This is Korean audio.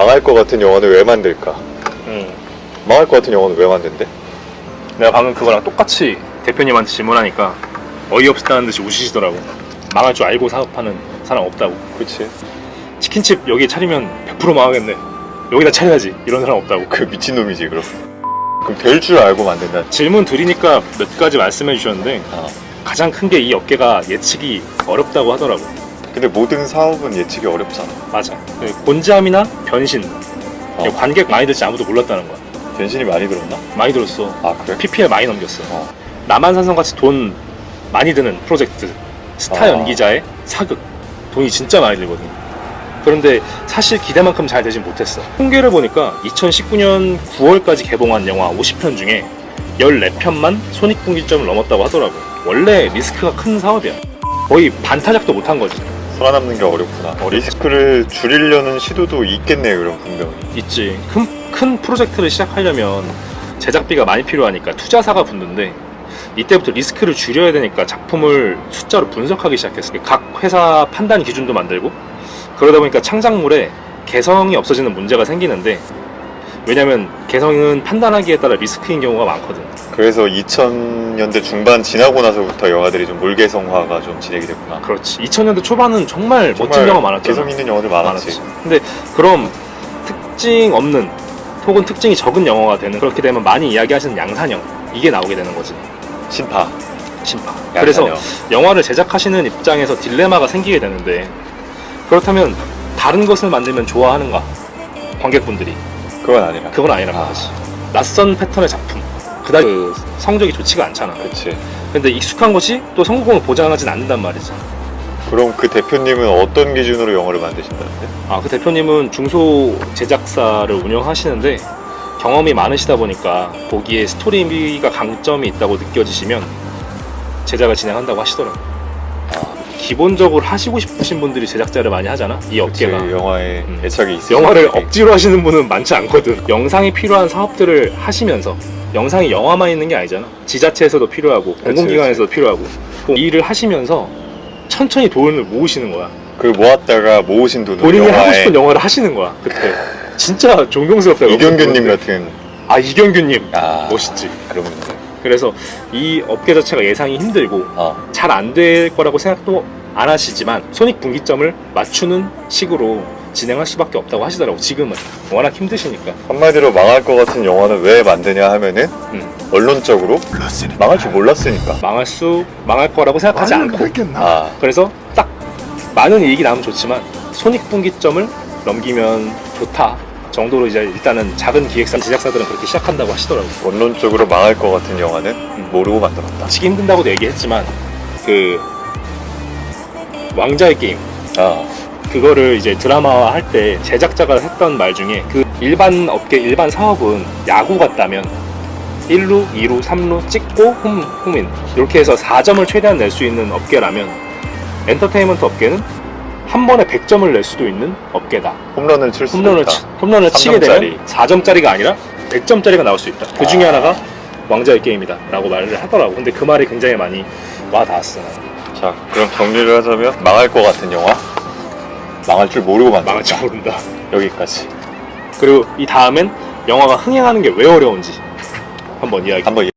망할 것 같은 영화는 왜 만들까? 음. 망할 것 같은 영화는 왜 만든대? 내가 방금 그거랑 똑같이 대표님한테 질문하니까 어이없다는 듯이 우시시더라고. 망할 줄 알고 사업하는 사람 없다고. 그치 치킨집 여기 차리면 100% 망하겠네. 여기다 차려야지. 이런 사람 없다고. 그 미친놈이지 그럼 그럼 될 줄 알고 만든다 질문 드리니까 몇 가지 말씀해 주셨는데 아. 가장 큰 게 이 업계가 예측이 어렵다고 하더라고. 근데 모든 사업은 예측이 어렵잖아 맞아. 그 곤지암이나 변신. 어. 관객 많이 들지 아무도 몰랐다는 거야. 변신이 많이 들었나? 많이 들었어. 아 그래? PPL 많이 넘겼어. 어. 남한산성 같이 돈 많이 드는 프로젝트 스타 아. 연기자의 사극 돈이 진짜 많이 들거든 그런데 사실 기대만큼 잘 되진 못했어 통계를 보니까 2019년 9월까지 개봉한 영화 50편 중에 14편만 손익분기점을 넘었다고 하더라고 원래 리스크가 큰 사업이야 거의 반타작도 못한 거지 살아남는 게 어렵구나. 어, 리스크를 줄이려는 시도도 있겠네 그럼 분명히. 있지. 큰, 큰 프로젝트를 시작하려면 제작비가 많이 필요하니까 투자사가 붙는데 이때부터 리스크를 줄여야 되니까 작품을 숫자로 분석하기 시작했어 각 회사 판단 기준도 만들고 그러다 보니까 창작물에 개성이 없어지는 문제가 생기는데 왜냐면 개성은 판단하기에 따라 리스크인 경우가 많거든 그래서 2000년대 중반 지나고 나서부터 영화들이 좀 물개성화가 좀 진행이 됐구나 그렇지 2000년대 초반은 정말, 멋진 영화 많았잖아 개성 있는 영화들 많았지 많았지. 근데 그럼 특징 없는 혹은 특징이 적은 영화가 되는 그렇게 되면 많이 이야기하시는 양산형 이게 나오게 되는 거지 신파 심파. 그래서 양산형. 영화를 제작하시는 입장에서 딜레마가 생기게 되는데 그렇다면 다른 것을 만들면 좋아하는가? 관객분들이 그건 아니라 그건 아니란 아. 말이지. 낯선 패턴의 작품. 그다지 그 성적이 좋지가 않잖아. 그치 근데 익숙한 것이 또 성공을 보장하진 않는단 말이지. 그럼 그 대표님은 어떤 기준으로 영화를 만드신다는데? 아, 그 대표님은 중소 제작사를 운영하시는데 경험이 많으시다 보니까 거기에 스토리가 강점이 있다고 느껴지시면 제작을 진행한다고 하시더라고요. 아, 기본적으로 하시고 싶으신 분들이 제작자를 많이 하잖아. 이 업계가. 영화에 음. 애착이 있어 영화를 억지로 하시는 분은 많지 않거든. 영상이 필요한 사업들을 하시면서 영상이 영화만 있는 게 아니잖아. 지자체에서도 필요하고 공공기관에서도 필요하고 그 일을 하시면서 천천히 돈을 모으시는 거야. 그 모았다가 모으신 돈으로 본인이 하고 싶은 영화를 하시는 거야. 그때 진짜 존경스럽다. 이경규님 같은 아 이경규님 아 멋있지. 그런 분들 그래서 이 업계 자체가 예상이 힘들고 아 잘 안 될 거라고 생각도 안 하시지만 손익 분기점을 맞추는 식으로 진행할 수밖에 없다고 하시더라고 지금은. 워낙 힘드시니까. 한마디로 망할 것 같은 영화는 왜 만드냐 하면은 음. 언론적으로 망할 줄 몰랐으니까. 망할 수 망할 거라고 생각하지 않고. 아. 그래서 딱 많은 이익이 나면 좋지만 손익분기점을 넘기면 좋다 정도로 이제 일단은 작은 기획사 제작사들은 그렇게 시작한다고 하시더라고 원론적으로 망할 것 같은 영화는 모르고 만들었다. 치기 힘든다고도 얘기했지만 그 왕자의 게임 아 그거를 이제 드라마화 할 때 제작자가 했던 말 중에 그 일반 업계 일반 사업은 야구 같다면 1루, 2루, 3루 찍고 홈, 홈인 이렇게 해서 4점을 최대한 낼 수 있는 업계라면 엔터테인먼트 업계는 한 번에 100점을 낼 수도 있는 업계다. 홈런을 칠수 홈런을 있다 치, 홈런을 치게 되면 4점짜리가 아니라 100점짜리가 나올 수 있다. 그 중에 아. 하나가 왕자의 게임이다 라고 말을 하더라고. 근데 그 말이 굉장히 많이 와 닿았어. 나는. 자 그럼 정리를 하자면 망할 것 같은 영화 망할 줄 모르고 만들었다 망할지 모른다. 여기까지 그리고 이 다음엔 영화가 흥행하는 게 왜 어려운지 한번 이야기. 한번